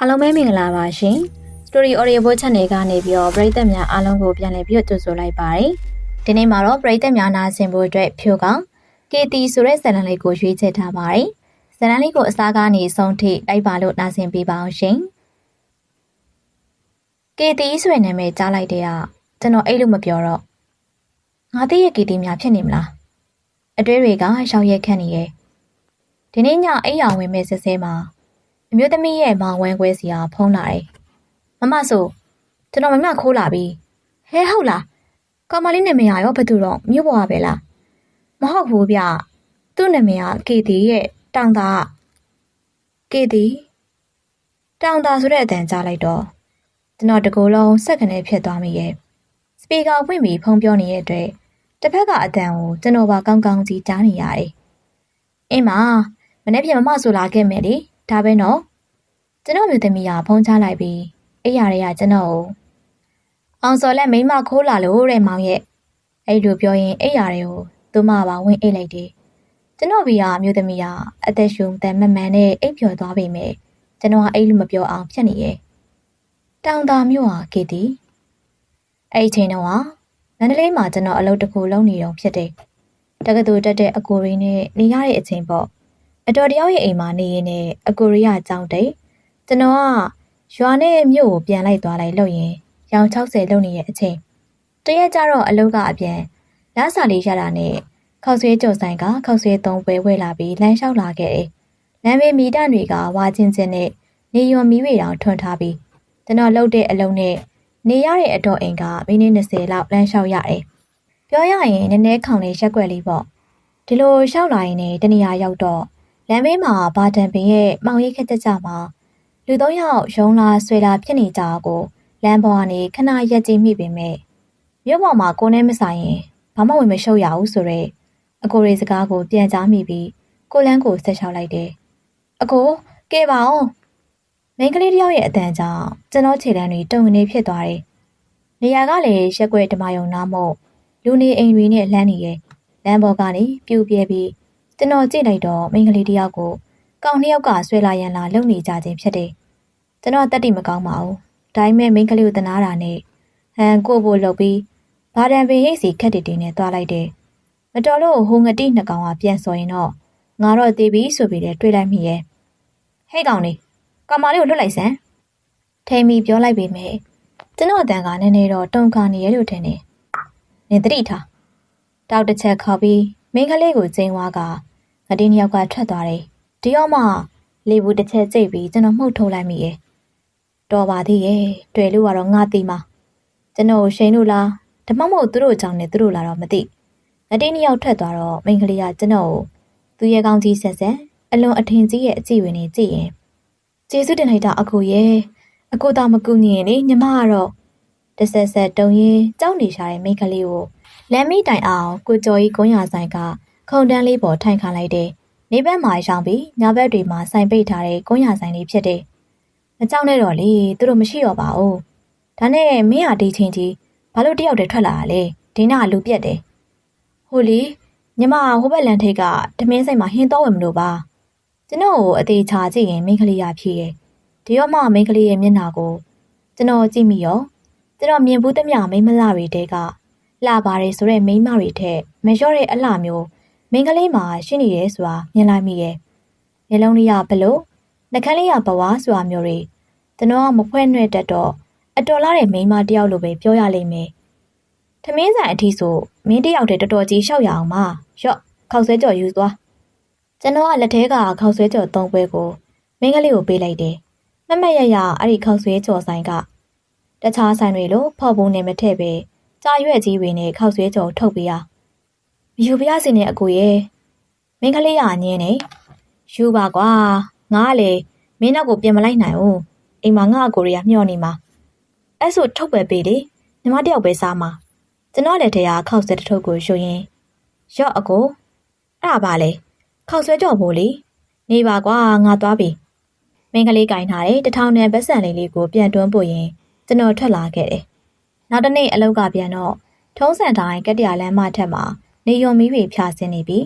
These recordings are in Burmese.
အားလုံးပဲမင်္ဂလာပါရှင် Story Audio Book Channel ကနေပြီးတော့ပရိသတ်များအားလုံးကိုပြန်လည်ပြီးတော့ကြိုဆိုလိုက်ပါတယ်ဒီနေ့မှာတော့ပရိသတ်များနားဆင်ဖို့အတွက်ဖြိုကောင် KT ဆိုတဲ့ဇာတ်လမ်းလေးကိုရွေးချယ်ထားပါတယ်ဇာတ်လမ်းလေးကိုအစားကနေဆုံးထိလိုက်ပါလို့နားဆင်ပေးပါအောင်ရှင် KT ဆိုတဲ့နာမည်ကြားလိုက်တဲ့ကကျွန်တော်အဲ့လိုမပြောတော့ငါသိရဲ့ KT များဖြစ်နေမလားအတွေးတွေကရှောက်ရက်ခန့်နေရဲ့ဒီနေ့ညအိမ်အောင်ဝင်မဲ့ဆဲဆဲမှာအ မျိုးသမီးရဲ့မောင်ဝမ်းခွဲစီကဖုံးလာတယ်။မမဆိုကျွန်တော်မမခိုးလာပြီ။ဟဲဟုတ်လား။ကောင်မလေးနာမည်ရောဘယ်သူတော့မြို့ပေါ်ကပဲလား။မဟုတ်ဘူးဗျ။သူ့နာမည်ကကေတီရဲ့တောင်သားကေတီတောင်သားဆိုတဲ့အတန်ကြားလိုက်တော့ကျွန်တော်တကူလုံးစက်ကနေဖြစ်သွားမိရဲ့။စပီကာဖွင့်ပြီးဖုန်းပြောနေတဲ့အတွက်တစ်ဖက်ကအတန်ကိုကျွန်တော်ပါကောင်းကောင်းကြီးကြားနေရတယ်။အင်းမမနေ့ပြန်မမဆိုလာခဲ့မယ်လေ။ ဒါပဲနော်။ကျွန်တော်မျိုးသမီးကဖုန်းချလိုက်ပြီးအဲ့ရတွေကကျွန်တော်ကိုအောင်စော်လက်မိမခိုးလာလို့တဲ့မောင်ရဲ့အဲ့လိုပြောရင်အဲ့ရတွေကိုသူမပါဝင်အိတ်လိုက်တယ်။ကျွန်တော်ဘီကအမျိုးသမီးကအသက်ရှူတန်မမှန်နဲ့အိပ်ပျော်သွားပေမဲ့ကျွန်တော်ကအဲ့လိုမပြောအောင်ဖြစ်နေရဲ့။တောင်တာမျိုးဟာကေတီအဲ့ဒီချိန်တော့မန္တလေးမှာကျွန်တော်အလုပ်တစ်ခုလုပ်နေတော့ဖြစ်တယ်။တက္ကသိုလ်တက်တဲ့အကိုရင်းနဲ့နေရတဲ့အချိန်ပေါ့ အတော်တယောက်ရဲ့အိမ်မှာနေရင်းနဲ့အကိုရီးယားအကြောင်းတိတ်ကျွန်တော်ကရွာနဲ့မြို့ကိုပြန်လိုက်သွားလိုက်လို့ရင်ရောင်60လုံနေရဲ့အချိန်တရက်ကြတော့အလုတ်ကအပြန်လမ်းစာလေးရတာနဲ့ခောက်ဆွဲကြုံဆိုင်ကခောက်ဆွဲသုံးပွဲဝဲလာပြီးလမ်းလျှောက်လာခဲ့တယ်။လမ်းဘေးမီတန်တွေကဝါချင်းချင်းနဲ့နေရွံမီးတွေတောင်ထွန်းထားပြီးကျွန်တော်လှုပ်တဲ့အလုံးနဲ့နေရတဲ့အတော်အိမ်ကမိနစ်20လောက်လမ်းလျှောက်ရတယ်။ပြောရရင်နည်းနည်းခေါင်လေးရက်ွက်လေးပေါ့။ဒီလိုလျှောက်လာရင်လည်းတနေရာရောက်တော့ လမ်းဘေးမှာဘာတန်ပင်ရဲ့မောင်ရိပ်ခက်ကြကြမှာလူသုံးယောက်ရုံလာဆွေလာဖြစ်နေကြကိုလမ်းပေါ်ကနေခဏရက်ကြည့်မိပေမဲ့မြို့ပေါ်မှာကိုနဲ့မဆိုင်ရင်ဘာမှဝင်မရှုပ်ရဘူးဆိုတော့အကိုရေစကားကိုပြန်ကြားမိပြီးကိုလန်းကိုဆက်လျှောက်လိုက်တယ်။အကိုကဲပါအောင်မိန်းကလေးတယောက်ရဲ့အတန်ကြောင့်ကျွန်တော်ခြေလမ်းတွေတုံနေဖြစ်သွားတယ်။နေရာကလည်းရက်ွက်ဓမယုံနာမို့လူနေအိမ်တွေနဲ့လှမ်းနေရဲ့လမ်းပေါ်ကနေပြူပြဲပြီး ကျွန်တော်ကြည့်လိုက်တော့မိန်းကလေးတယောက်ကိုကောင်နှစ်ယောက်ကဆွဲလာရန်လာလုံနေကြခြင်းဖြစ်တယ်။ကျွန်တော်တက်တိမကောင်းပါဘူး။ဒါပေမဲ့မိန်းကလေးကိုတနာတာနဲ့ဟန်ကိုဖို့လှုပ်ပြီးဘာတံပင်ရိတ်စီခက်တီတီနဲ့တွားလိုက်တယ်။မတော်လို့ဟိုငတိနှစ်ကောင်ကပြန်စော်ရင်တော့ငါတော့တေးပြီဆိုပြီးလည်းတွေးလိုက်မိရဲ့။ဟဲ့ကောင်လေးကောင်မလေးကိုလွတ်လိုက်စမ်း။ထိန်မီပြောလိုက်ပေမဲ့ကျွန်တော်အတန်ကနည်းနည်းတော့တုံခါနေရလို့ထင်တယ်။နင်တတိထား။တောက်တစ်ချက်ခေါ်ပြီး မိန်းကလေးကိုကျင်းဝါကငတိနှစ်ယောက်ကထွက်သွားတယ်။ဒီရောက်မှလေဘူးတစ်ချက်ကျိတ်ပြီးကျွန်တော်မှုတ်ထုတ်လိုက်မိရဲ့။တော်ပါသေးရဲ့။တွေ့လို့ကတော့ငါသိမှာ။ကျွန်တော်ရှိန်လို့လားဓမ္မမို့သူတို့အကြောင်းနဲ့သူတို့လာတော့မသိ။ငတိနှစ်ယောက်ထွက်သွားတော့မိန်းကလေးကကျွန်တော်ကိုသူရဲ့ကောင်းကြီးဆက်ဆက်အလွန်အထင်ကြီးရဲ့အကြည့်ဝင်နေကြည့်ရင်ကျေးဇူးတင်လိုက်တာအကိုရဲ့အကိုတော်မကူညီရင်လေညီမကတော့တဆက်ဆက်တုံရင်ကြောက်နေရှာတဲ့မိန်းကလေးကို လမ်းမိတိုင်အောင်ကိုကျော်ကြီးကုန်းရဆိုင်ကခုံတန်းလေးပေါ်ထိုင်ခံလိုက်တယ်။နေဘက်မှာရှောင်ပြီးညဘက်တွေမှာစိုင်ပိတ်ထားတဲ့ကုန်းရဆိုင်လေးဖြစ်တယ်။မကြောက်နဲ့တော့လေသူတို့မရှိတော့ပါဘူး။ဒါနဲ့မင်းဟာဒီချင်းကြီးဘာလို့တယောက်တည်းထွက်လာတာလဲ။ဒင်းနာလူပြက်တယ်။ဟိုလေညီမဟိုဘက်လန်ထိတ်ကဓမင်းဆိုင်မှာဟင်းတော့ဝင်မလို့ပါ။ကျွန်တော်ကိုအသေးချာကြည့်ရင်မိန်းကလေးရဖြစ်ရဲ့။ဒီတော့မှမိန်းကလေးရဲ့မျက်နှာကိုကျွန်တော်ကြည့်မိရောကျွန်တော်မြင်ဘူးသမျှမိန်းမလှတွေတဲက လှပါတယ်ဆိုတဲ့မိန်းမတွေထက်မလျော့တဲ့အလှမျိုးမိန်းကလေးမှာရှိနေရဲဆိုတာမြင်လိုက်မိရဲ့။မျက်လုံးလေးကဘလို့နှကန်းလေးကဘဝဆိုတာမျိုးတွေကျွန်တော်ကမဖွဲနှဲ့တတ်တော့အတော်လာတဲ့မိန်းမတယောက်လိုပဲပြောရလိမ့်မယ်။ထမင်းဆိုင်အထီးဆိုမင်းတယောက်တည်းတော်တော်ကြီးရှောက်ရအောင်ပါ။ရော့ခောက်ဆွဲကြော်ယူသွား။ကျွန်တော်ကလက်ထဲကခောက်ဆွဲကြော်သုံးပွဲကိုမိန်းကလေးကိုပေးလိုက်တယ်။မမက်ရရအဲ့ဒီခောက်ဆွဲကြော်ဆိုင်ကတခြားဆိုင်တွေလိုဖော်ပုံနဲ့မထည့်ပဲ ကြာရွက်ကြီးတွေနဲ့ခောက်ဆွဲကြော်ထုတ်ပေးရ။မယူပြရစီနဲ့အကိုရဲ့မင်းကလေးရညင်းနေယူပါကွာငါကလေမင်းနောက်ကိုပြင်မလိုက်နိုင်ဘူးအိမ်မှာငါအကိုတွေကမျှော်နေမှာအဲ့ဆိုထုတ်ပဲပေးလေညီမတယောက်ပဲစားမှာကျွန်တော်လက်ထဲကခောက်ဆွဲတစ်ထုပ်ကိုယူရင်ရော့အကိုအဲ့ဒါပါလေခောက်ဆွဲကြော်ဖို့လေနေပါကွာငါသွားပြီမင်းကလေးကင်ထားတဲ့တထောင်နဲ့ပတ်စံလေးလေးကိုပြန်တွန်းပို့ရင်ကျွန်တော်ထွက်လာခဲ့တယ် နောက်တစ်နေ့အလောက်ကပြန်တော့ထုံးစံတိုင်းကတ္တရာလမ်းမထက်မှာနေယုံမီးတွေဖြာဆင်းနေပြီ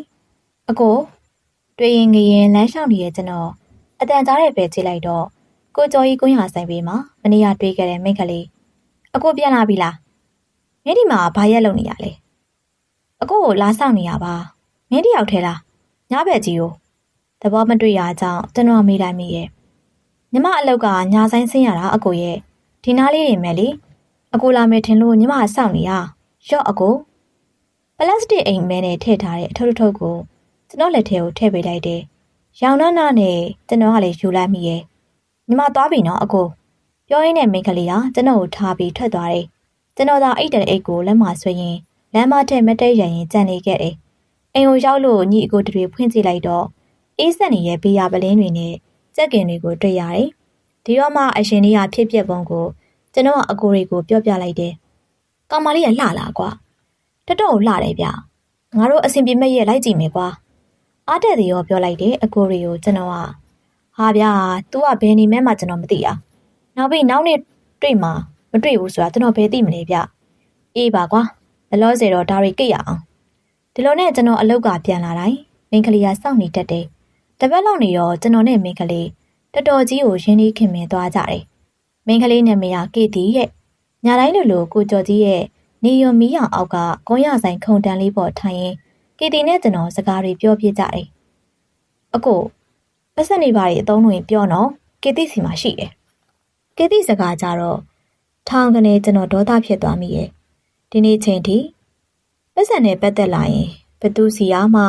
အကိုတွေ့ရင်ငရင်လမ်းလျှောက်နေတဲ့ကျွန်တော်အတန်ကြားတဲ့ပဲကြည့်လိုက်တော့ကိုကျော်ကြီးကွင်းရဆိုင်ပေးမှာမနေ့ကတွေ့ခဲ့တဲ့မိန်းကလေးအကိုပြန်လာပြီလားမင်းဒီမှာဘာရက်လုပ်နေရလဲအကိုကိုလာဆောင်နေရပါမင်းတယောက်ထဲလားညဘက်ကြီးကိုသဘောမတွေ့ရကြောင်းကျွန်တော်မေးလိုက်မိရဲ့ညီမအလောက်ကညာဆိုင်ဆင်းရတာအကိုရဲ့ဒီနားလေးနေမယ်လေ အကိုလာမယ်ထင်လို့ညီမစောင့်နေရရော့အကိုပလတ်စတစ်အိမ်မဲနဲ့ထည့်ထားတဲ့အထုပ်ထုပ်ကိုကျွန်တော်လက်ထဲကိုထည့်ပေးလိုက်တယ်ရောင်နှနာနဲ့ကျွန်တော်ကလည်းယူလိုက်မိရဲ့ညီမသွားပြီနော်အကိုပြောရင်းနဲ့မိန်းကလေးကကျွန်တော်ကိုထားပြီးထွက်သွားတယ်ကျွန်တော်သာအိတ်တဲ့အိတ်ကိုလက်မဆွဲရင်လမ်းမထက်မတဲရရင်ကြံနေခဲ့တယ်အိမ်ကိုရောက်လို့ညီအကိုတွေဖွင့်ကြည့်လိုက်တော့အေးဆက်နေတဲ့ဘေးရပလင်းတွေနဲ့ကြက်ကင်တွေကိုတွေ့ရတယ်ဒီတော့မှအရှင်လေးကဖြစ်ပျက်ပုံကို ကျွန်တော်ကအကိုတွေကိုပြောပြလိုက်တယ်။ကောင်မလေးကလှလာကွာ။တတော့လှတယ်ဗျ။ငါတို့အဆင်ပြေမဲ့ရဲ့လိုက်ကြည့်မယ်ကွာ။အားတက်သေးရောပြောလိုက်တယ်အကိုတွေကိုကျွန်တော်ကဟာဗျာ तू ကဘယ်နေမဲမှကျွန်တော်မသိอ่ะ။နောက်ပြီးနောက်နေ့တွေ့မှာမတွေ့ဘူးဆိုတာကျွန်တော်ဘယ်သိမလဲဗျ။အေးပါကွာ။ဘလောစေတော့ဒါတွေကိတ်ရအောင်။ဒီလိုနဲ့ကျွန်တော်အလောက်ကပြန်လာတိုင်းမင်းကလေးကစောင့်နေတတ်တယ်။တပတ်လောက်နေရောကျွန်တော်နဲ့မင်းကလေးတော်တော်ကြီးကိုရင်းနှီးခင်မင်သွားကြတယ်။ မင်းကလေးနာမည်ကကေတီရဲ့။ညာတိုင်းလိုလိုကိုကျော်ကြီးရဲ့နေယုံမီးရောင်အောက်ကကုန်းရဆိုင်ခုံတန်းလေးပေါ်ထိုင်ရင်ကေတီနဲ့ကျွန်တော်စကားတွေပြောပြကြတယ်။အကိုပတ်စံနေပါလေအသုံးဝင်ပြောနော်ကေတီစီမှာရှိတယ်။ကေတီစကားကြတော့ထောင်ကနေကျွန်တော်ဒေါသဖြစ်သွားမိရဲ့။ဒီနေ့ချိန်ထိပတ်စံနဲ့ပတ်သက်လာရင်ဘသူစီအားမှ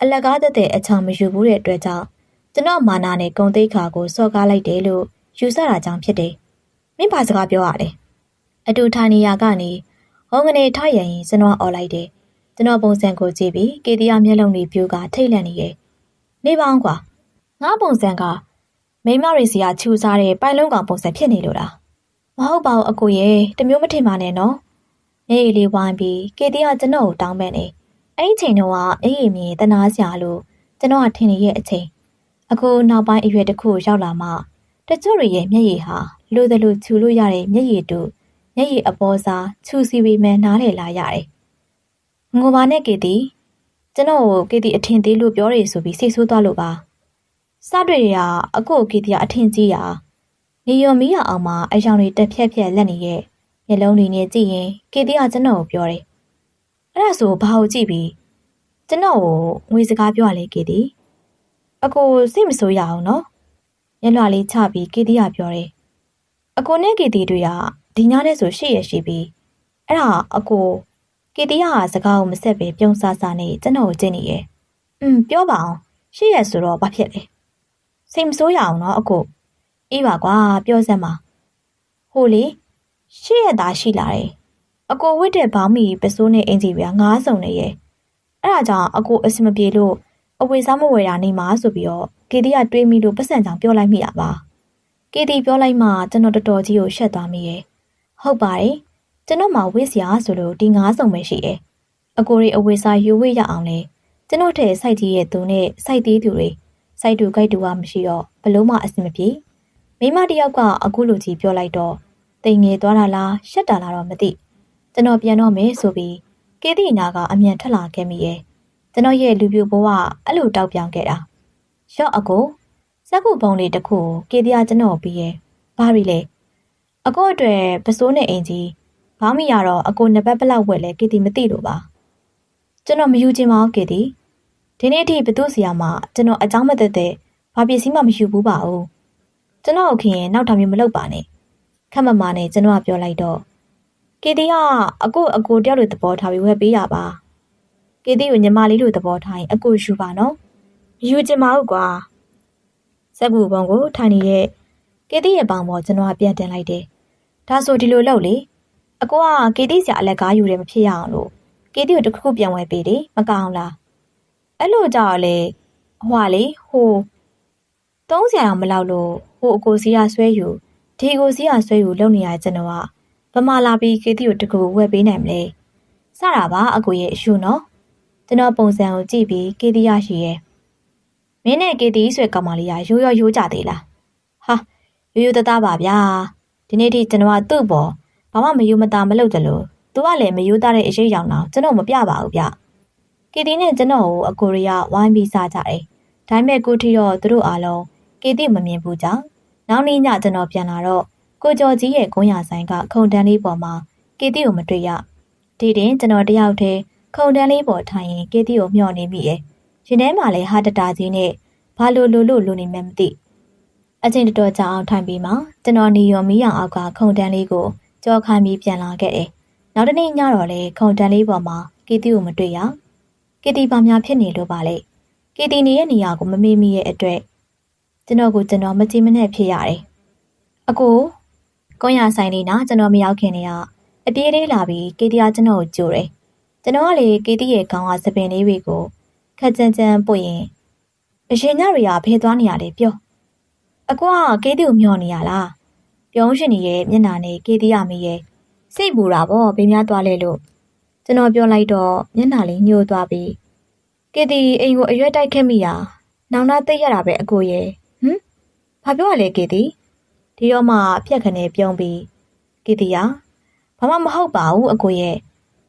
အလကားသက်တဲ့အချောင်မယူဘူးတဲ့အတွက်ကြောင့်ကျွန်တော်မာနာနဲ့ဂုံသိက္ခာကိုစော့ကားလိုက်တယ်လို့ယူဆတာကြောင့်ဖြစ်တယ်။ မင်းဘာစကားပြောရလဲ။အတူထိုင်နေရကနေဟောင်းကနေထားရရင်ကျွန်တော်អော်လိုက်တယ်။ကျွန်တော်ပုံစံကိုကြည့်ပြီးကေတီယာမျက်လုံးတွေပြိုးကထိတ်လန့်နေရဲ့။နေပါအောင်ကွာ။ငါပုံစံကမိမရိစီကချူစားတဲ့ပိုင်လုံးကောင်ပုံစံဖြစ်နေလို့လား။မဟုတ်ပါဘူးအကိုရဲ့တမျိုးမထင်ပါနဲ့နော်။နေလေးဝိုင်းပြီးကေတီယာကျွန်တော်ကိုတောင်းပန်နေ။အဲ့ဒီချိန်တော့အေးအေးမြင်တနာစရာလို့ကျွန်တော်ကထင်နေရဲ့အချိန်အခုနောက်ပိုင်းအရွယ်တစ်ခုရောက်လာမှတချို့တွေရဲ့မျက်ရည်ဟာ လိုသလိုခြူလို့ရတဲ့မျက်ရည်တူမျက်ရည်အပေါ်စားခြူစီပေမဲ့နားလေလာရတယ်။ငိုပါနဲ့ကေတီကျွန်တော်ကိုကေတီအထင်သေးလို့ပြောရဆိုပြီးစိတ်ဆိုးသွားလို့ပါ။စတွေ့ရအကိုကေတီကအထင်ကြီးရာနေရောမီးရအောင်မှာအယောင်တွေတက်ဖြက်ဖြက်လက်နေရဲ့မျက်လုံးတွေနဲ့ကြည့်ရင်ကေတီကကျွန်တော်ကိုပြောတယ်။အဲ့ဒါဆိုဘာကိုကြည့်ပြီးကျွန်တော်ကိုငွေစကားပြောရလေကေတီ။အကိုစိတ်မဆိုးရအောင်နော်ညလွှာလေးချပြီးကေတီကပြောတယ် အကိုနဲ့ကေတီတွေကဒီညနဲ့ဆိုရှေ့ရရှိပြီးအဲ့ဒါအကိုကေတီကစကားကိုမဆက်ပဲပြုံးဆာဆာနဲ့ကျွန်တော်ကိုကြည့်နေရဲ့อืมပြောပါအောင်ရှေ့ရဆိုတော့ဘာဖြစ်လဲစိတ်မဆိုးရအောင်နော်အကိုအေးပါကွာပြောစမ်းပါဟိုလေရှေ့ရသာရှိလာတယ်အကိုဝစ်တဲ့ဘောင်းမီပစိုးနဲ့အင်ဂျီပြာငားစုံနေရဲ့အဲ့ဒါကြောင့်အကိုအစမပြေလို့အဝေစားမဝယ်တာနေမှာဆိုပြီးတော့ကေတီကတွေးမိလို့ပတ်စံကြောင်ပြောလိုက်မိတာပါ ကေတီပြောလိုက်မှကျွန်တော်တော်တော်ကြီးကိုရှက်သွားမိရဲ့ဟုတ်ပါတယ်ကျွန်တော်မှဝေးစရာဆိုလို့ဒီငါးစုံပဲရှိရဲ့အကိုရီအဝေစားယူဝေးရအောင်လဲကျွန်တော်ထဲစိုက်ကြီးရဲ့သူနဲ့စိုက်သေးသူတွေစိုက်တူကြိုက်တူကမရှိတော့ဘလို့မှအဆင်မပြေမိမတယောက်ကအခုလိုကြီးပြောလိုက်တော့တိမ်ငယ်သွားတာလားရှက်တာလားတော့မသိကျွန်တော်ပြန်တော့မယ်ဆိုပြီးကေတီနာကအမြန်ထွက်လာခဲ့မိရဲ့ကျွန်တော်ရဲ့လူပြိုဘဝအဲ့လိုတောက်ပြောင်ခဲ့တာရော့အကို စက်ကူပုံလေးတစ်ခုကေတရာကျွန်တော်ပြီးရဲ့ဘာရီလဲအကိုအတွက်ပစိုးနဲ့အင်ကြီးဘာမှမရတော့အကိုနှစ်ပတ်ပလောက်ဝက်လဲကေတီမသိလို့ပါကျွန်တော်မယူချင်ပါဘူးကေတီဒီနေ့အထိဘသူစီယာမှာကျွန်တော်အကြောင်းမသက်သက်ဘာပစ္စည်းမှမယူဘူးပါဘူးကျွန်တော်ခင်ရင်နောက်ထပ်မျိုးမလုပ်ပါနဲ့ခက်မမနဲ့ကျွန်တော်ကပြောလိုက်တော့ကေတီကအကိုအကိုတယောက်လိုသဘောထားပြီးဝက်ပေးရပါကေတီကိုညီမလေးလိုသဘောထားရင်အကိုယူပါနော်မယူချင်ပါဘူးကွာ စက်ကူပုံကိုထိုင်နေတဲ့ကေတီရဲ့ပေါင်ပေါ်ကျွန်တော်ကပြန်တင်လိုက်တယ်ဒါဆိုဒီလိုလုပ်လေအကိုကကေတီဆရာအလက်ကားယူတယ်မဖြစ်ရအောင်လို့ကေတီကိုတစ်ခုခုပြန်ဝယ်ပေးတယ်မကောင်းလားအဲ့လိုကြောက်လေဟွာလေဟိုသုံးဆရာအောင်မလောက်လို့ဟိုအကိုစီကဆွဲယူဒီကိုစီကဆွဲယူလုံနေရကျွန်တော်ကဗမာလာပြီးကေတီကိုတကူဝယ်ပေးနိုင်မလဲစတာပါအကိုရဲ့အရှုနော်ကျွန်တော်ပုံစံကိုကြည့်ပြီးကေတီရရှိရဲ့ မင်းနဲ့ကေတီဆွဲကောင်မလေးကရိုးရိုးရိုးကြသေးလားဟာရိုးရိုးတသားပါဗျာဒီနေ့ထိကျွန်တော်ကသူ့ပေါ်ဘာမှမယူမသားမလုပ်တယ်လို့သူကလည်းမယူသားတဲ့အရေးရောင်တော့ကျွန်တော်မပြပါဘူးဗျကေတီနဲ့ကျွန်တော်ကိုအကိုရီးယားဝိုင်းပြီးစားကြတယ်ဒါပေမဲ့ကိုထီတော့သူတို့အားလုံးကေတီမမြင်ဘူးကြောင့်နောက်နေ့ညကျွန်တော်ပြန်လာတော့ကိုကျော်ကြီးရဲ့ကုန်းရဆိုင်ကခုံတန်းလေးပေါ်မှာကေတီကိုမတွေ့ရဒီတင်ကျွန်တော်တယောက်တည်းခုံတန်းလေးပေါ်ထိုင်ရင်ကေတီကိုမျှော်နေမိရဲ့ ရင်ထဲမှာလည်းဟာတတာကြီးနဲ့ဘာလို့လို့လို့လူနေမှမသိအချင်းတော်တော်ကြာအောင်ထိုင်ပြီးမှကျွန်တော်နေရောမီးရောင်အောက်ကခုံတန်းလေးကိုကြောခိုင်းပြီးပြန်လာခဲ့တယ်နောက်တနေ့ညတော့လေခုံတန်းလေးပေါ်မှာကေတီကိုမတွေ့ရကေတီဘာများဖြစ်နေလို့ပါလဲကေတီနေရဲ့နေရာကိုမမေ့မိရဲ့အတွက်ကျွန်တော်ကိုကျွန်တော်မကြည့်မနဲ့ဖြစ်ရတယ်အကိုကွန်ရဆိုင်လေးနာကျွန်တော်မရောက်ခင်နေရအပြေးလေးလာပြီးကေတီကကျွန်တော်ကိုကြိုတယ်ကျွန်တော်ကလေကေတီရဲ့ခေါင်းကစပင်လေးတွေကို ခက်ကြမ်းကြမ်းပွင့်ရင်အရှင်ညတွေကဖေးသွားနေရလေပြောအကွာကေတီကိုမျောနေရလားပြုံးရှင်နေရဲ့မျက်နာနဲ့ကေတီရမေးရဲ့စိတ်ပူတာပေါ့ဘေးများသွားလဲလို့ကျွန်တော်ပြောလိုက်တော့မျက်နာလေးညှို့သွားပြီးကေတီအိမ်ကိုအရွက်တိုက်ခဲ့မိတာနောင်နာသိရတာပဲအကိုရဲ့ဟမ်ဘာပြောရလဲကေတီဒီတော့မှပြက်ခနဲ့ပြုံးပြီးကေတီရဘာမှမဟုတ်ပါဘူးအကိုရဲ့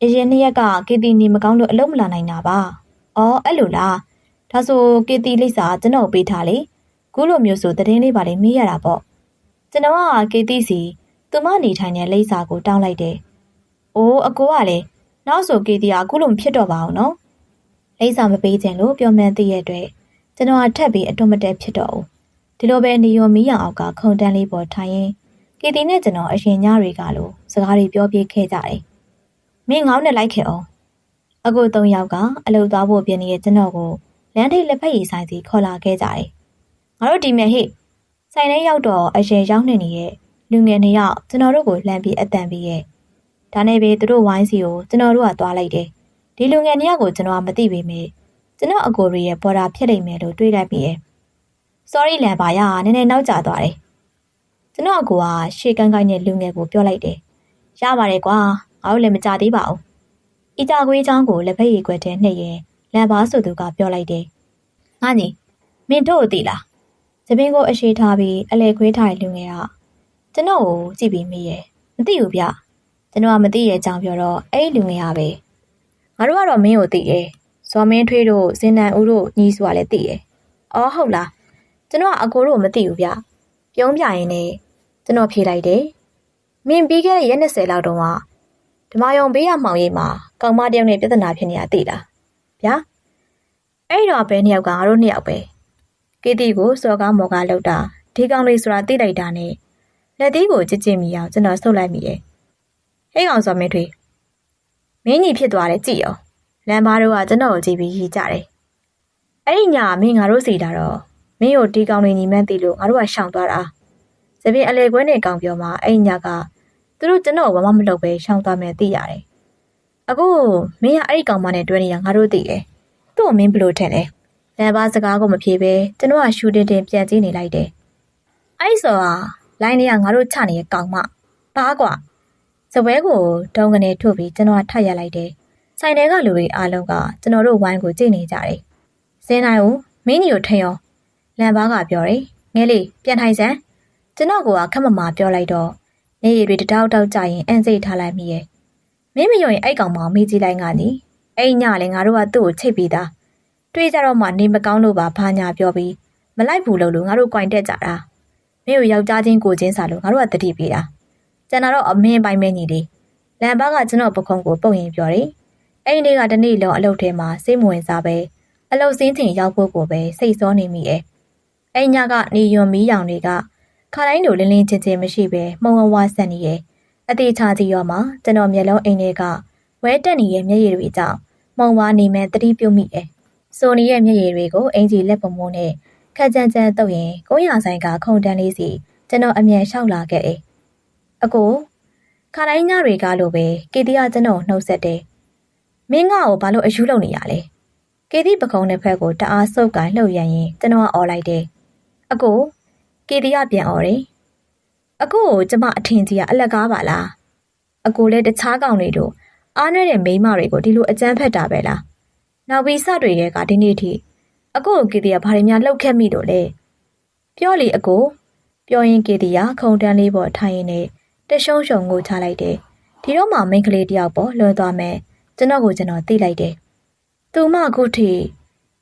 အရင်နှစ်ရက်ကကေတီနေမကောင်းလို့အလုံးမလာနိုင်တာပါ အော်အဲ့လိုလားဒါဆိုကေတီလိပ်စာကျွန်တော်ပေးထားလေခုလိုမျိုးဆိုတည်င်းလေးပါလေမေးရတာပေါ့ကျွန်တော်ကကေတီစီသူမနေထိုင်တဲ့လိပ်စာကိုတောင်းလိုက်တယ်။အိုးအကိုကလည်းနောက်ဆိုကေတီကအခုလိုမဖြစ်တော့ပါဘူးနော်။လိပ်စာမပေးခြင်းလို့ပြောမှန်းသိရတဲ့ကျွန်တော်ကထပ်ပြီးအတွမတက်ဖြစ်တော့ဘူး။ဒီလိုပဲနေရောမီးရောင်အောက်ကခုံတန်းလေးပေါ်ထိုင်ရင်ကေတီနဲ့ကျွန်တော်အရင်ညတွေကလို့စကားတွေပြောပြခဲ့ကြတယ်။မင်းငေါင်းနဲ့လိုက်ခဲ့အောင်။ အကို၃ယောက်ကအလုပ်သွားဖို့ပြင်နေတဲ့ကျွန်တော်ကိုလမ်းထိပ်လက်ဖက်ရည်ဆိုင်စီခေါ်လာခဲ့ကြတယ်။ငါတို့ဒီမဲ့ဟိဆိုင်ထဲရောက်တော့အရင်ရောက်နေနေတဲ့လူငယ်နှစ်ယောက်ကျွန်တော်တို့ကိုလှမ်းပြီးအတန်ပြီးရဲ့ဒါနဲ့ပဲသူတို့ဝိုင်းစီကိုကျွန်တော်တို့ကသွားလိုက်တယ်ဒီလူငယ်နှစ်ယောက်ကိုကျွန်တော်ကမသိပေမဲ့ကျွန်တော်အကိုရီရဲ့ပေါ်တာဖြစ်နေမယ်လို့တွေးလိုက်ပြီးရဲ့ sorry လန်ပါရနည်းနည်းနောက်ကျသွားတယ်ကျွန်တော်အကိုကရှေ့ကန်းကိုင်းနဲ့လူငယ်ကိုပြောလိုက်တယ်ရပါတယ်ကွာငါတို့လည်းမကြသေးပါဘူး ဤကြခွေးချောင်းကိုလက်ဖက်ရည်ခွက်ထဲနှိပ်ရင်လန်ပါဆိုသူကပြောလိုက်တယ်ငါညီမင်းတို့သိလားသပင်းကိုအရှိထားပြီးအလဲခွေးထားတဲ့လူငယ်ကကျွန်တော်ကိုကြည့်ပြီးမေးရယ်မသိဘူးဗျကျွန်တော်ကမသိရဲ့အကြောင်းပြောတော့အဲ့ဒီလူငယ်ကပဲငါတို့ကတော့မင်းကိုသိတယ်ဇော်မင်းထွေးတို့စင်နန်ဦးတို့ညီးစွာလည်းသိတယ်အော်ဟုတ်လားကျွန်တော်ကအကိုတို့မသိဘူးဗျပြုံးပြရင်လည်းကျွန်တော်ဖြေလိုက်တယ်မင်းပြီးခဲ့တဲ့ရက်20လောက်တုန်းက ဓမ္မယုံဘေးရမှောင်ရိပ်မှာကောင်မတယောက်နဲ့ပြဿနာဖြစ်နေတာသိလားဗျာအဲ့တော့ဘယ်နှစ်ယောက်ကငါတို့နှစ်ယောက်ပဲကေတီကိုစော်ကားမော်ကားလောက်တာဒီကောင်လေးဆိုတာသိလိုက်တာနဲ့လက်သေးကိုကြစ်ကြစ်မိအောင်ကျွန်တော်ဆုပ်လိုက်မိရဲ့ဟဲ့ကောင်စော်မင်းထွေးမင်းကြီးဖြစ်သွားတယ်ကြည့်ရောလမ်းဘားတို့ကကျွန်တော်ကိုကြည့်ပြီးရီကြတယ်အဲ့ဒီညမင်းငါတို့စီတာတော့မင်းကိုဒီကောင်လေးညီမန်းသိလို့ငါတို့ကရှောင်သွားတာစပင်းအလေခွဲနဲ့ကောင်ပြောမှာအဲ့ညက သူတို့ကျွန်တော်ဘာမှမလုပ်ပဲရှောင်သွားမယ်သိရတယ်အခုမင်းကအဲ့ဒီကောင်မနဲ့တွဲနေတာငါတို့သိတယ်သူ့ကိုမင်းဘလို့ထင်လဲလမ်းဘားစကားကိုမဖြေပဲကျွန်တော်ကရှူတင်တင်ပြန်ကြည့်နေလိုက်တယ်အဲ့ဆိုဟာလိုင်းလေးကငါတို့ချနေတဲ့ကောင်မဘာကွာစပွဲကိုတုံးကနေထုတ်ပြီးကျွန်တော်ထပ်ရလိုက်တယ်ဆိုင်တဲကလူတွေအားလုံးကကျွန်တော်တို့ဝိုင်းကိုကြည့်နေကြတယ်စင်းနိုင်ကိုမင်းကြီးကိုထိန်ရောလန်ဘာကပြောတယ်ငဲလေးပြန်ထိုင်စမ်းကျွန်တော်ကခက်မမာပြောလိုက်တော့ နေရည်တွေတတောက်တောက်ကြရင်အန်စိတ်ထားလိုက်မိရဲ့မင်းမယုံရင်အဲ့ကောင်မမေးကြည့်လိုက်ငါညီအဲ့ညလည်းငါတို့ကသူ့ကိုချိတ်ပြီးသားတွေးကြတော့မှနေမကောင်းလို့ပါဘာညာပြောပြီးမလိုက်ဘူးလို့လို့ငါတို့ကြွင်တက်ကြတာမင်းကိုယောက်ျားချင်းကိုချင်းစားလို့ငါတို့ကတတိပေးတာကျန်တာတော့အမင်းပိုင်းမဲညီလေးလန်ဘာကကျွန်တော်ပခုံးကိုပုတ်ရင်ပြောတယ်အဲ့ဒီနေ့ကတနေ့လုံးအလုပ်ထဲမှာစိတ်မဝင်စားပဲအလုပ်စင်းချိန်ရောက်ဖို့ကိုပဲစိတ်စောနေမိရဲ့အဲ့ညကနေယွန်မီးရောင်တွေက ခါတိုင်းလိုလင်းလင်းချင်းချင်းမရှိပဲမှုံဝဝဆက်နေရဲ့အသေးချာကြီးရောမှာကျွန်တော်မျက်လုံးအိမ်တွေကဝဲတက်နေတဲ့မျက်ရည်တွေကြောင့်မှုံဝါနေမဲ့တတိပြုတ်မိရဲ့ဆိုနီရဲ့မျက်ရည်တွေကိုအင်ကြီးလက်ပုံမိုးနဲ့ခက်ကြမ်းကြမ်းတုပ်ရင်ကိုရဆိုင်ကခုံတန်းလေးစီကျွန်တော်အမြန်လျှောက်လာခဲ့တယ်။အကိုခါတိုင်းညတွေကလိုပဲကေတီကကျွန်တော်နှုတ်ဆက်တယ်။မင်းငါ့ကိုဘာလို့အယူလုံနေရလဲ။ကေတီပကုံးတဲ့ဖက်ကိုတအားဆုပ်ကိုင်းလှုပ်ရန်ရင်ကျွန်တော်ကអော်လိုက်တယ်။အကို ကေတီကပြန်អော်တယ်။အကိုကိုကျမအထင်ကြီးကအလက်ကားပါလား။အကိုလည်းတခြားကောင်တွေတို့အားနည်းတဲ့မိန်းမတွေကိုဒီလိုအကြမ်းဖက်တာပဲလား။နောက်ပြီးစတွေကဒီနေ့ထိအကိုကိုကေတီကဘာတွေများလှုပ်ခက်မိတော့လဲပြောလေအကိုပြောရင်ကေတီကခုံတန်းလေးပေါ်ထိုင်ရင်းနဲ့တရှုံးရှုံငိုချလိုက်တယ်ဒီတော့မှမိန်းကလေးတယောက်ပေါ်လွှမ်းသွားမယ်ကျွန်တော်ကိုကျွန်တော်သိလိုက်တယ်သူမအခုထိ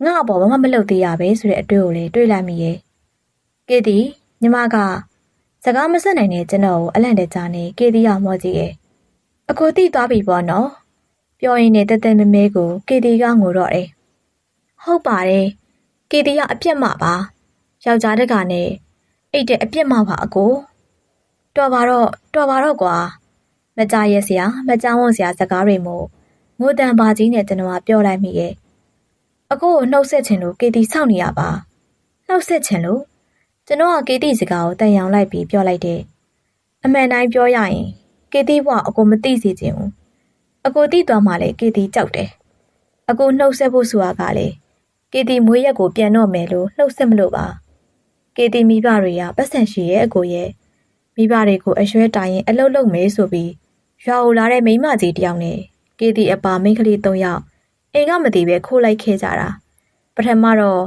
ငါ့အပေါ်ဘာမှမလုပ်သေးရပဲဆိုတဲ့အတွေ့ကိုလည်းတွေးလိုက်မိရဲ့ ကေတီညီမကစကားမဆက်နိုင်တဲ့ကျွန်တော်ကိုအလန့်တကြားနေကေတီရမောကြည့်ရဲ့အကိုတိသွားပြီပေါ့နော်ပြောရင်းနဲ့တက်တက်မဲမဲကိုကေတီကငိုတော့တယ်ဟုတ်ပါတယ်ကေတီကအပြစ်မှပါယောက်ျားတက်ကနဲ့အိတ်တဲ့အပြစ်မှပါအကိုတော်ပါတော့တော်ပါတော့ကွာမကြရဲ့ဆရာမကြဝွန်ဆရာစကားတွေမို့ငိုတန်ပါကြီးနဲ့ကျွန်တော်ကပြောလိုက်မိရဲ့အကိုကိုနှုတ်ဆက်ချင်လို့ကေတီစောင့်နေရပါနှုတ်ဆက်ချင်လို့ ကျွန်တော်ကကေတီစကားကိုတန်ရောင်လိုက်ပြီးပြောလိုက်တဲ့အမှန်တိုင်းပြောရရင်ကေတီဘွားအကိုမသိစေချင်ဘူးအကိုတိသွားမှလည်းကေတီကြောက်တယ်အကိုနှုတ်ဆက်ဖို့ဆိုတာကလေကေတီမွေးရက်ကိုပြန်တော့မယ်လို့နှုတ်ဆက်မလို့ပါကေတီမိဘတွေကပတ်စံရှိရဲ့အကိုရဲ့မိဘတွေကိုအရွှဲတိုင်ရင်အလုတ်လုတ်မယ်ဆိုပြီးရွာကိုလာတဲ့မိန်းမကြီးတယောက်နဲ့ကေတီအပါမိန်းကလေး၃ယောက်အိမ်ကမတည်ပဲခိုးလိုက်ခဲ့ကြတာပထမတော့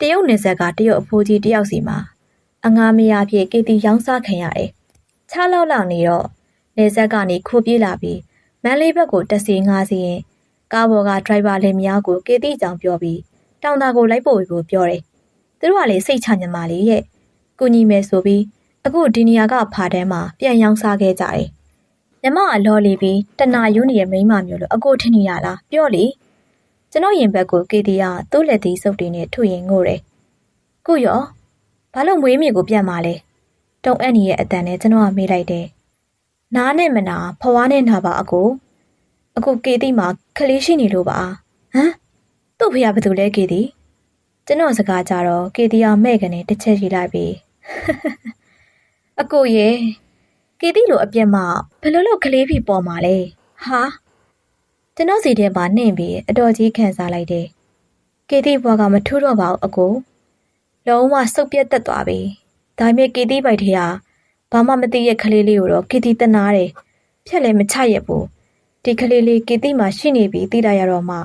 တရုတ်နေဆက်ကတရုတ်အဖိုးကြီးတယောက်စီမှာ အငားမရဖြစ်ကေတီရောင်းစားခံရတယ်ချလောက်လောက်နေတော့နေဆက်ကနေခိုးပြေးလာပြီးမန်းလေးဘက်ကိုတက်စီငါးစီရင်ကားပေါ်ကဒရိုက်ဘာလင်မယားကိုကေတီကြောင်ပြောပြီးတောင်သာကိုလိုက်ပို့ဖို့ပြောတယ်သူတို့ကလေစိတ်ချညမလေးရဲ့ကုညီမယ်ဆိုပြီးအခုဒီနေရာကဖာတန်းမှာပြန်ရောင်းစားခဲ့ကြတယ်။မြမကလော်လီပြီးတနာယူနေရဲ့မိန်းမမျိုးလို့အကိုထင်နေရလားပြောလေကျွန်တော်ရင်ဘက်ကိုကေတီကသူ့လက်သီးစုပ်တွေနဲ့ထုရင်ငိုတယ်။ခုရော ဘာလို့မွေးမြေကိုပြန်มาလဲ။တုံအက်နီရဲ့အတန်နဲ့ကျွန်တော်ကမေးလိုက်တယ်။နားနဲ့မနာဖွားနဲ့နာပါအကို။အခုကေတီမှာခလေးရှိနေလို့ပါ။ဟမ်သူ့ဖေကဘာတူလဲကေတီ။ကျွန်တော်စကားကြတော့ကေတီကမဲ့ကနေတစ်ချက်ရှိလိုက်ပြီးအကိုရဲ့ကေတီလိုအပြစ်မှဘယ်လိုလုပ်ကလေးဖြစ်ပေါ်မှာလဲဟာကျွန်တော်စီထဲမှာနှင့်ပြီးအတော်ကြီးခံစားလိုက်တယ်ကေတီဘွားကမထူးတော့ပါဘူးအကို လုံးဝစုပ်ပြတ်တက်သွားပြီဒါပေမဲ့ကေတီပိုက်ထဲကဘာမှမသိရဲ့ကလေးလေးကိုတော့ကေတီတနာတယ်ဖြက်လည်းမချရက်ဘူးဒီကလေးလေးကေတီမှာရှိနေပြီသိတာရတော့မှ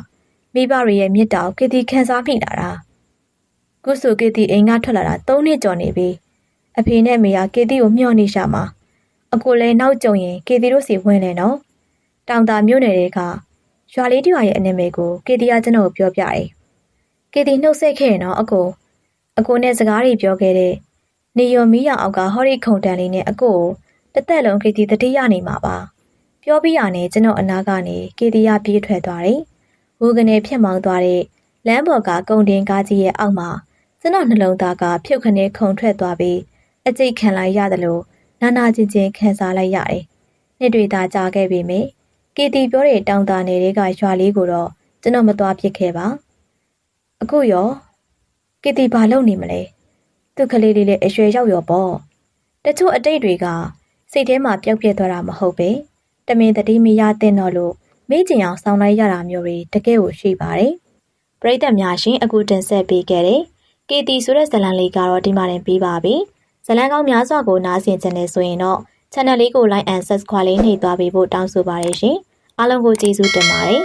မိဘတွေရဲ့မြစ်တာကိုကေတီခံစားမိလာတာခုဆိုကေတီအိမ်ကထွက်လာတာ၃နှစ်ကျော်နေပြီအဖေနဲ့မေကကေတီကိုမျှော်နေရှာမှာအကိုလည်းနောက်ကြုံရင်ကေတီတို့စီဝင်လဲနော်တောင်တာမြို့နယ်တွေကရွာလေးတရွာရဲ့အနေမဲကိုကေတီကကျွန်တော်ပြောပြတယ်ကေတီနှုတ်ဆက်ခဲ့ရင်တော့အကို အကိုနဲ့စကားတွေပြောခဲ့တဲ့နေယုံမီးရောင်အောက်ကဟော်ရီခုံတန်လေးနဲ့အကိုကိုတစ်သက်လုံးကေတီတတိယနေမှာပါပြောပြရနဲ့ကျွန်တော်အနာကနေကေတီကပြေးထွက်သွားတယ်ဝူကနေဖြစ်မောင်းသွားတဲ့လမ်းပေါ်ကကုံတင်ကားကြီးရဲ့အောက်မှာကျွန်တော်နှလုံးသားကဖြုတ်ခနဲ့ခုန်ထွက်သွားပြီးအကျိတ်ခံလိုက်ရတယ်လို့နာနာချင်းချင်းခံစားလိုက်ရတယ်။နှစ်တွေသာကြာခဲ့ပြီမေ။ကီတီပြောတဲ့တောင်တာနယ်တွေကရွာလေးကိုတော့ကျွန်တော်မသွားပြစ်ခဲ့ပါ။အခုရော ကီတီဘာလုပ်နေမလဲ။သူ့ကလေးလေးလည်းအရွယ်ရောက်ရောပေါ့။တချို့အတိတ်တွေကစိတ်ထဲမှာပျောက်ပြက်သွားတာမဟုတ်ပဲ။တမင်တတိမရတဲ့တော့လို့မေ့ကျင်အောင်ဆောင်းလိုက်ရတာမျိုးတွေတကယ်ကိုရှိပါတယ်။ပရိသတ်များရှင်အခုတင်ဆက်ပေးခဲ့တဲ့ကီတီဆိုတဲ့ဇာတ်လမ်းလေးကတော့ဒီမှာတင်ပြီးပါပြီ။ဇလန်းကောင်းများစွာကိုနားဆင်ကြနေဆိုရင်တော့ channel လေးကို like and subscribe လေးနှိပ်သွားပေးဖို့တောင်းဆိုပါရရှင်အားလုံးကိုကျေးဇူးတင်ပါတယ်